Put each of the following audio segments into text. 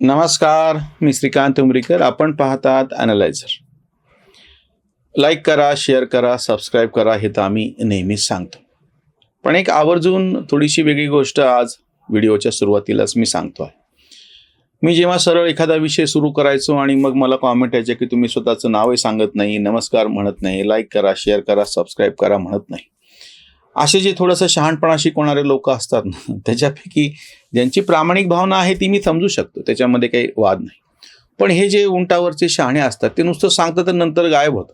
नमस्कार मी श्रीकांत उमरीकर. आपण पाहतात अॅनालायझर लाईक करा शेअर करा सबस्क्राईब करा हे तर आम्ही नेहमीच सांगतो. पण एक आवर्जून थोडीशी वेगळी गोष्ट आज व्हिडिओच्या सुरुवातीलाच मी सांगतो आहे. मी जेव्हा सरळ एखादा विषय सुरू करायचो आणि मग मला कॉमेंट यायचे की तुम्ही स्वतःचं नावही सांगत नाही नमस्कार म्हणत नाही लाईक करा शेअर करा सबस्क्राईब करा म्हणत नाही. असे जे थोडंसं शहाणपणा शिकवणारे लोक असतात ना त्याच्यापैकी ज्यांची प्रामाणिक भावना आहे ती मी समजू शकतो त्याच्यामध्ये काही वाद नाही. पण हे जे उंटावरचे शहाणे असतात ते नुसतं सांगतात तर नंतर गायब होतं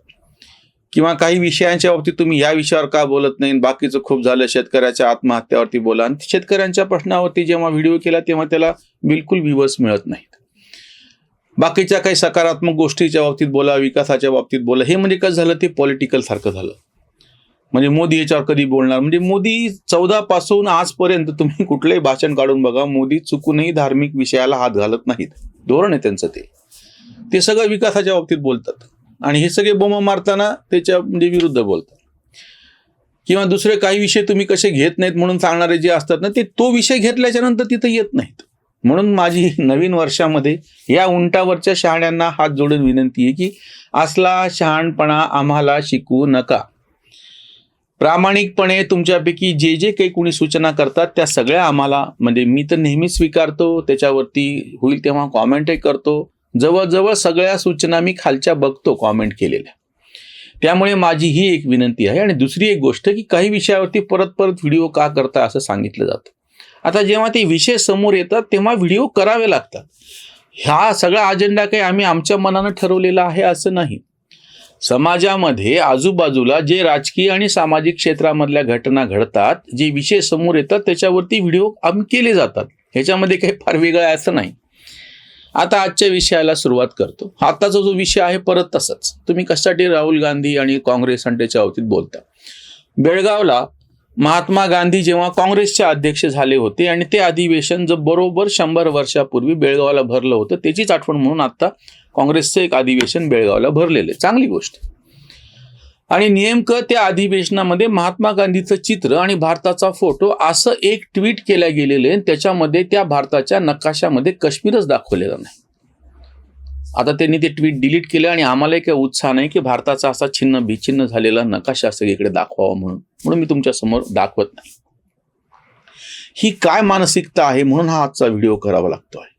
किंवा काही विषयांच्या बाबतीत तुम्ही या विषयावर का बोलत नाही बाकीचं खूप झालं शेतकऱ्याच्या आत्महत्यावरती बोला. आणि शेतकऱ्यांच्या प्रश्नावरती जेव्हा व्हिडिओ केला तेव्हा त्याला बिलकुल व्ह्यूवर्स मिळत नाहीत. बाकीच्या काही सकारात्मक गोष्टीच्या बाबतीत बोला विकासाच्या बाबतीत बोला हे म्हणजे कसं झालं ते पॉलिटिकल सारखं झालं. म्हणजे मोदी याच्यावर कधी बोलणार? म्हणजे मोदी चौदा पासून आजपर्यंत तुम्ही कुठलंही भाषण काढून बघा मोदी चुकूनही धार्मिक विषयाला हात घालत नाहीत. धोरण आहे त्यांचं ते. ते सगळं विकासाच्या बाबतीत बोलतात. आणि हे सगळे बोमा मारताना त्याच्या म्हणजे विरुद्ध बोलतात. किंवा दुसरे काही विषय तुम्ही कसे घेत नाहीत म्हणून सांगणारे जे असतात ना ते तो विषय घेतल्याच्या नंतर तिथं येत नाहीत. म्हणून माझी नवीन वर्षामध्ये या उंटावरच्या शहाण्यांना हात जोडून विनंती आहे की असला शहाणपणा आम्हाला शिकवू नका. प्रामाणिकपणे तुमच्यापैकी जे जे काही कोणी सूचना करतात त्या सगळ्या आम्हाला म्हणजे मी तर नेहमी स्वीकारतो त्याच्यावरती होईल तेव्हा कॉमेंटही करतो. जवळजवळ सगळ्या सूचना मी खालच्या बघतो कॉमेंट केलेल्या. त्यामुळे माझी ही एक विनंती आहे. आणि दुसरी एक गोष्ट की काही विषयावरती परत परत व्हिडिओ का करता असं सांगितलं जातं. आता जेव्हा ते विषय समोर येतात तेव्हा व्हिडिओ करावे लागतात. हा सगळा अजेंडा काही आम्ही आमच्या मनानं ठरवलेला आहे असं नाही. समाजामध्ये आजूबाजूला जे राजकीय आणि सामाजिक क्षेत्रामधल्या घटना घडतात जे विषय समोर येतात त्याच्यावरती व्हिडिओ आम्ही केले जातात. ह्याच्यामध्ये काही फार वेगळं आहे असं नाही. आता आजच्या विषयाला सुरुवात करतो. आताचा जो विषय आहे परत तसंच. तुम्ही कशासाठी राहुल गांधी आणि काँग्रेस आणि त्याच्या बाबतीत बोलता? बेळगावला महात्मा गांधी जेव्हा काँग्रेसचे अध्यक्ष झाले होते आणि ते अधिवेशन जर बरोबर शंभर वर्षापूर्वी बेळगावला भरलं होतं त्याचीच आठवण म्हणून आता काँग्रेसचं एक अधिवेशन बेळगावला भरलेलं आहे. चांगली गोष्ट. आणि नेमकं त्या अधिवेशनामध्ये महात्मा गांधीचं चित्र आणि भारताचा फोटो असं एक ट्विट केल्या गेलेलं आहे. त्याच्यामध्ये त्या भारताच्या नकाशामध्ये काश्मीरच दाखवलेलं नाही. आता त्यांनी ते ट्विट डिलीट केलं आणि आम्हालाही काही उत्साह नाही की भारताचा असा छिन्न बिछिन्न झालेला नकाशा सगळीकडे दाखवावा म्हणून. म्हणून मी तुमच्यासमोर दाखवत नाही. ही काय मानसिकता आहे म्हणून हा आजचा व्हिडिओ करावा लागतोय.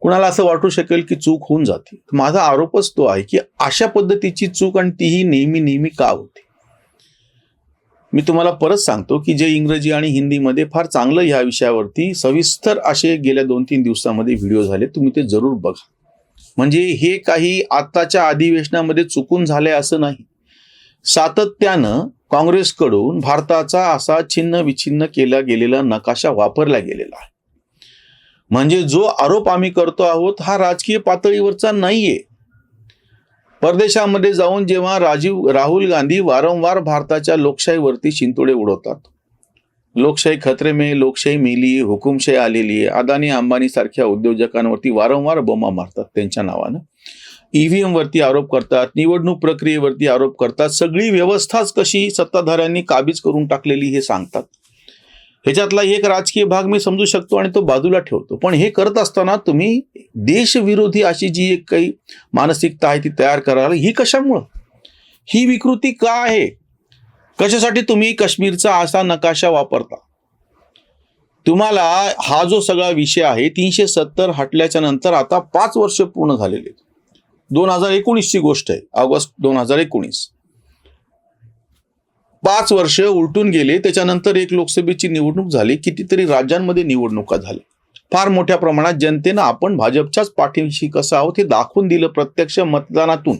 कुणाला असं वाटू शकेल की चूक होऊन जाते. माझा आरोपच तो आहे की अशा पद्धतीची चूक आणि तीही नेहमी नेहमी का होते? मी तुम्हाला परत सांगतो की जे इंग्रजी आणि हिंदीमध्ये फार चांगलं ह्या विषयावरती सविस्तर असे गेल्या दोन तीन दिवसामध्ये व्हिडिओ झाले तुम्ही ते जरूर बघा. म्हणजे हे काही आत्ताच्या अधिवेशनामध्ये चुकून झालंय असं नाही. सातत्यानं काँग्रेसकडून भारताचा असा छिन्न विछिन्न केला गेलेला नकाशा वापरला गेलेला आहे. म्हणजे जो आरोप आम्ही करतो आहोत हा राजकीय पातळीवरचा नाहीये. परदेशामध्ये जाऊन जेव्हा राजीव राहुल गांधी वारंवार भारताच्या लोकशाहीवरती शिंतोडे उडवतात. लोकशाही खतरे में लोकशाही मेली हुकुमशाही आलेली आहे. अदानी अंबानी सारख्या उद्योजकांवरती वारंवार बोमा मारतात त्यांच्या नावानं. ईव्हीएम वरती आरोप करतात निवडणूक प्रक्रियेवरती आरोप करतात. सगळी व्यवस्थाच कशी सत्ताधाऱ्यांनी काबीज करून टाकलेली हे सांगतात. ह्याच्यातला एक राजकीय भाग मी समजू शकतो आणि तो बाजूला ठेवतो. पण हे करत असताना तुम्ही देशविरोधी अशी जी एक काही मानसिकता आहे ती तयार करायला ही कशामुळं? ही विकृती का आहे? कशासाठी तुम्ही काश्मीरचा असा नकाशा वापरता? तुम्हाला हा जो सगळा विषय आहे तीनशे सत्तर हटल्याच्या नंतर आता पाच वर्ष पूर्ण झालेले दोन हजार एकोणीसची गोष्ट आहे ऑगस्ट दोन हजार एकोणीस. पाच वर्ष उलटून गेले त्याच्यानंतर एक लोकसभेची निवडणूक झाली कितीतरी राज्यांमध्ये निवडणुका झाल्या. फार मोठ्या प्रमाणात जनतेनं आपण भाजपच्याच पाठीशी कसं आहोत हे दाखवून दिलं प्रत्यक्ष मतदानातून.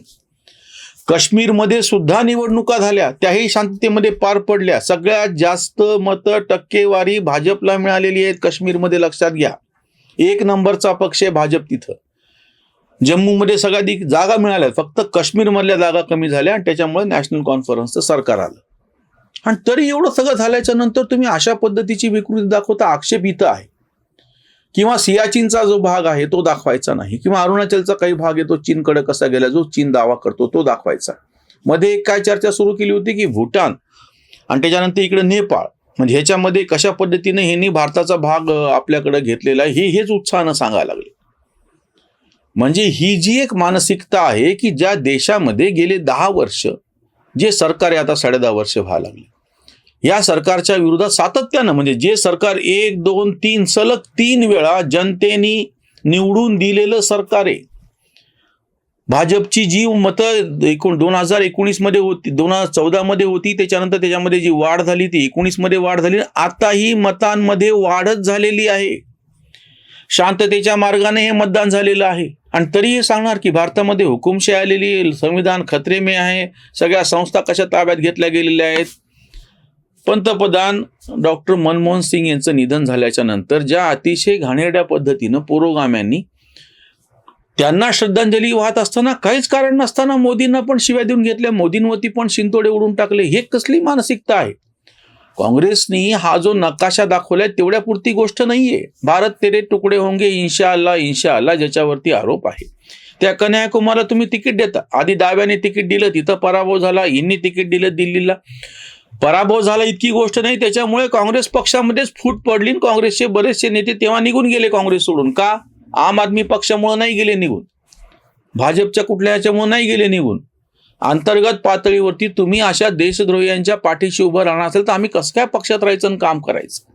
काश्मीरमध्ये सुद्धा निवडणुका झाल्या त्याही शांततेमध्ये पार पडल्या. सगळ्यात जास्त मत टक्केवारी भाजपला मिळालेली आहेत काश्मीरमध्ये लक्षात घ्या. एक नंबरचा पक्ष आहे भाजप तिथं. जम्मूमध्ये सगळ्याधिक जागा मिळाल्या फक्त काश्मीरमधल्या जागा कमी झाल्या आणि त्याच्यामुळे नॅशनल कॉन्फरन्सचं सरकार आलं. आणि तरी एवढं सगळं झाल्याच्यानंतर तुम्ही अशा पद्धतीची विकृती दाखवता आक्षेप इथं आहे. किंवा सियाचीनचा जो भाग आहे तो दाखवायचा नाही. किंवा अरुणाचलचा काही भाग आहे तो चीनकडे कसा गेला जो चीन दावा करतो तो दाखवायचा. मध्ये एक काय चर्चा सुरू केली होती की भूटान आणि त्याच्यानंतर इकडे नेपाळ. म्हणजे ह्याच्यामध्ये कशा पद्धतीने ह्यांनी भारताचा भाग आपल्याकडे घेतलेला आहे हे हेच उत्साहानं सांगायला लागले. म्हणजे ही जी एक मानसिकता आहे की ज्या देशामध्ये गेले दहा वर्ष जे सरकार आता साडे दहा वर्ष व्हायला लागले. या सरकारच्या विरोधात सातत्यानं म्हणजे जे सरकार एक दोन तीन सलग तीन वेळा जनतेने निवडून दिलेलं सरकार आहे. भाजपची जी मतं एकूण दोन हजार एकोणीसमध्ये होती दोन हजार चौदामध्ये होती त्याच्यानंतर त्याच्यामध्ये जी वाढ झाली ती एकोणीसमध्ये वाढ झाली आताही मतांमध्ये वाढच झालेली आहे. शांततेच्या मार्गाने हे मतदान झालेलं आहे. आणि तरीही सांगणार की भारतामध्ये हुकुमशाही आलेली संविधान खतरे आहे सगळ्या संस्था कशा ताब्यात घेतल्या गेलेल्या आहेत. पंतप्रधान डॉक्टर मनमोहन सिंग यांचं निधन झाल्याच्यानंतर ज्या अतिशय घाणेरड्या पद्धतीनं पुरोगाम्यांनी त्यांना श्रद्धांजली वाहत असताना काहीच कारण नसताना मोदींना पण शिव्या देऊन घेतल्या मोदींवरती पण शिंतोडे उडून टाकले हे कसली मानसिकता आहे? काँग्रेसनी हा जो नकाशा दाखवलाय तेवढ्या पुरती गोष्ट नाहीये. भारत तेरे तुकडे होंगे इन्शा अल्ला इन्शा अल्लाह ज्याच्यावरती आरोप आहे. त्या कन्याकुमारला तुम्ही तिकीट देता. आधी डाव्याने तिकीट दिलं तिथं पराभव झाला यांनी तिकीट दिलं दिल्लीला. पराभव झाला इतकी गोष्ट नाही त्याच्यामुळे काँग्रेस पक्षामध्येच फूट पडली काँग्रेसचे बरेचसे नेते तेव्हा निघून गेले काँग्रेस सोडून. का? आम आदमी पक्षामुळे नाही गेले निघून. भाजपच्या कुठल्या ह्याच्यामुळे नाही गेले निघून? अंतर्गत पातळीवरती तुम्ही अशा देशद्रोहियांच्या पाठीशी उभं राहणार असेल तर आम्ही कसं काय पक्षात राहायचं आणि काम करायचं?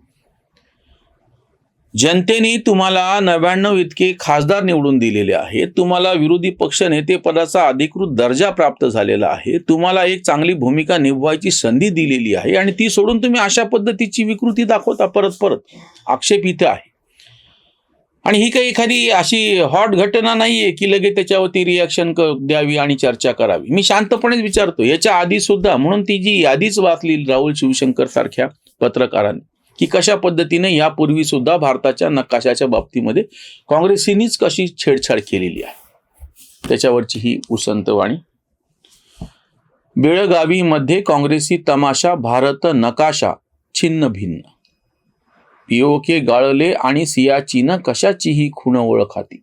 जनतेने तुम्हाला नव्याण्णव इतके खासदार निवडून दिलेले आहेत. तुम्हाला विरोधी पक्ष नेते पदाचा अधिकृत दर्जा प्राप्त झालेला आहे. तुम्हाला एक चांगली भूमिका निभवायची संधी दिलेली आहे. आणि ती सोडून तुम्ही अशा पद्धतीची विकृती दाखवता परत परत. आक्षेप इथे आहे. आणि ही काही एखादी अशी हॉट घटना नाहीये की लगेच त्याच्यावरती रिॲक्शन द्यावी आणि चर्चा करावी. मी शांतपणेच विचारतो याच्या आधी सुद्धा म्हणून ती जी यादीच वाचली राहुल शिवशंकर सारख्या पत्रकारांनी की कशा पद्धतीने यापूर्वी सुद्धा भारताच्या नकाशाच्या बाबतीमध्ये काँग्रेसीनीच कशी छेडछाड केलेली आहे. त्याच्यावरची ही उसंतवाणी बेळगावीमध्ये काँग्रेसी तमाशा भारत नकाशा छिन्न भिन्न. पीओके गाळले आणि सियाचीनं कशाचीही खुण ओळखाती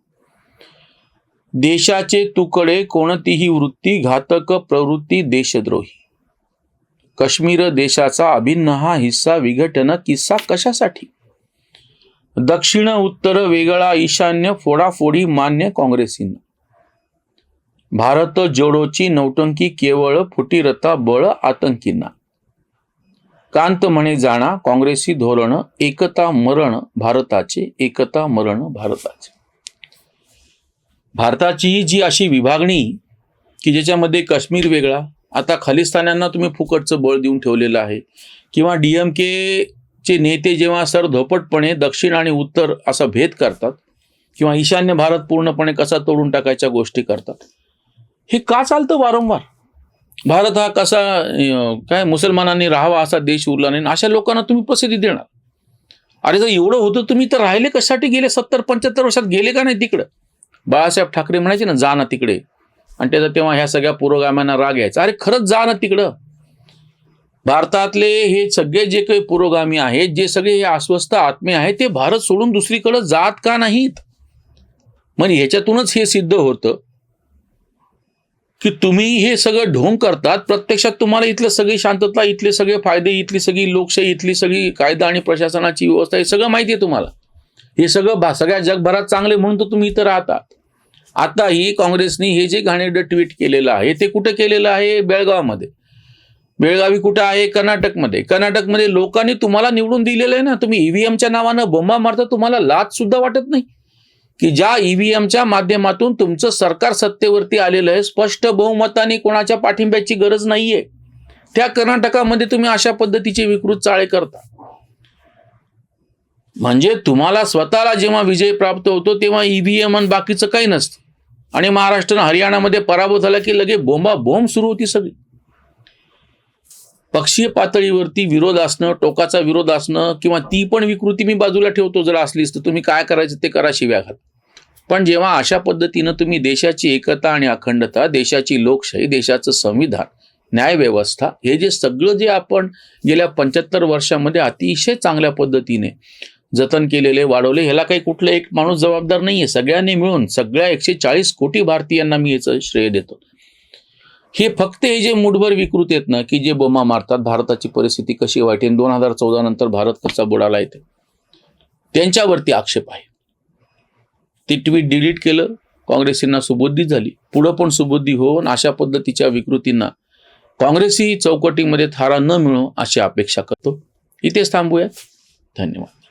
देशाचे तुकडे कोणतीही वृत्ती घातक प्रवृत्ती देशद्रोही. काश्मीर देशाचा अभिन्न हा हिस्सा विघटन किस्सा कशासाठी? दक्षिण उत्तर वेगळा ईशान्य फोडाफोडी मान्य काँग्रेसीनं. भारत जोडोची नौटंकी केवळ फुटीरता बळ आतंकींना. कांत म्हणे जाणा काँग्रेसी धोरण एकता मरण भारताचे एकता मरण भारताचे. भारताची जी अशी विभागणी की ज्याच्यामध्ये काश्मीर वेगळा आता खालिस्तान्यांना तुम्ही फुकटचं बळ देऊन ठेवलेलं आहे किंवा डीएमके चे नेते जेव्हा सर धोपटपणे दक्षिण आणि उत्तर असा भेद करतात किंवा ईशान्य भारत पूर्णपणे कसा तोडून टाकायच्या गोष्टी करतात हे का चालतं वारंवार? भारत हा कसा काय मुसलमानांनी राहावा असा देश उरला नाही अशा लोकांना तुम्ही प्रसिद्धी देणार. अरे जर एवढं होतं तुम्ही तर राहिले कशासाठी गेले? सत्तर पंच्याहत्तर वर्षात गेले का नाही तिकडं? बाळासाहेब ठाकरे म्हणायचे ना जा ना तिकडे. आणि त्याचा तेव्हा ह्या सगळ्या पुरोगाम्यांना राग यायचा. अरे खरंच जा ना तिकडं. भारतातले हे सगळे जे काही पुरोगामी आहेत जे सगळे हे अस्वस्थ आत्मे आहेत ते भारत सोडून दुसरीकडे जात का नाहीत? म्हणजे ह्याच्यातूनच हे सिद्ध होतं. की तुम्ही हे सगळं ढोंग करतात प्रत्यक्षात तुम्हाला इथलं सगळी शांतता इथले सगळे फायदे इथली सगळी लोकशाही इथली सगळी कायदा आणि प्रशासनाची व्यवस्था हे सगळं माहिती आहे तुम्हाला. हे सगळं भा सगळ्या जगभरात चांगले म्हणून तर तुम्ही इथं राहतात. आताही काँग्रेसने हे जे घाणेरडं ट्विट केलेलं आहे ते कुठं केलेलं आहे? बेळगावमध्ये. बेळगावी कुठं आहे? कर्नाटकमध्ये. कर्नाटकमध्ये लोकांनी तुम्हाला निवडून दिलेलं आहे ना तुम्ही ईव्हीएमच्या नावानं बोंबा मारता तुम्हाला लाच सुद्धा वाटत नाही. की ज्या ईव्हीएमच्या माध्यमातून तुमचं सरकार सत्तेवरती आलेलं आहे स्पष्ट बहुमताने कोणाच्या पाठिंब्याची गरज नाहीये. त्या कर्नाटकामध्ये तुम्ही अशा पद्धतीचे विकृत चाळे करता. म्हणजे तुम्हाला स्वतःला जेव्हा विजय प्राप्त होतो तेव्हा ईव्हीएम आणि बाकीचं काही नसतं. आणि महाराष्ट्र आणि हरियाणामध्ये पराभव झाला की लगे बोंबा बोंब सुरू होती सगळी. पक्षीय पातळीवरती विरोध असणं टोकाचा विरोध असणं किंवा ती पण विकृती मी बाजूला ठेवतो जर असलीच तर तुम्ही काय करायचं ते करा शिव्या घाल. पण जेव्हा अशा पद्धतीनं तुम्ही देशाची एकता आणि अखंडता देशाची लोकशाही देशाचं संविधान न्यायव्यवस्था हे जे सगळं जे आपण गेल्या पंच्याहत्तर वर्षामध्ये अतिशय चांगल्या पद्धतीने जतन केलेले वाढवले ह्याला काही कुठलं एक माणूस जबाबदार नाहीये. सगळ्यांनी मिळून सगळ्या एकशे चाळीस कोटी भारतीयांना मी याचं श्रेय देतो. हे फक्त हे जे मुठभर विकृत आहेत ना की जे बोमा मारतात भारताची परिस्थिती कशी वाईट आहे दोन हजार चौदा नंतर भारत कसा बुडाला येते त्यांच्यावरती आक्षेप आहे. ते ट्विट डिलीट केलं काँग्रेसींना सुबुद्धी झाली. पुढं पण सुबुद्धी होऊन अशा पद्धतीच्या विकृतींना काँग्रेसी चौकटीमध्ये थारा न मिळो अशी अपेक्षा करतो. इथेच थांबूयात धन्यवाद.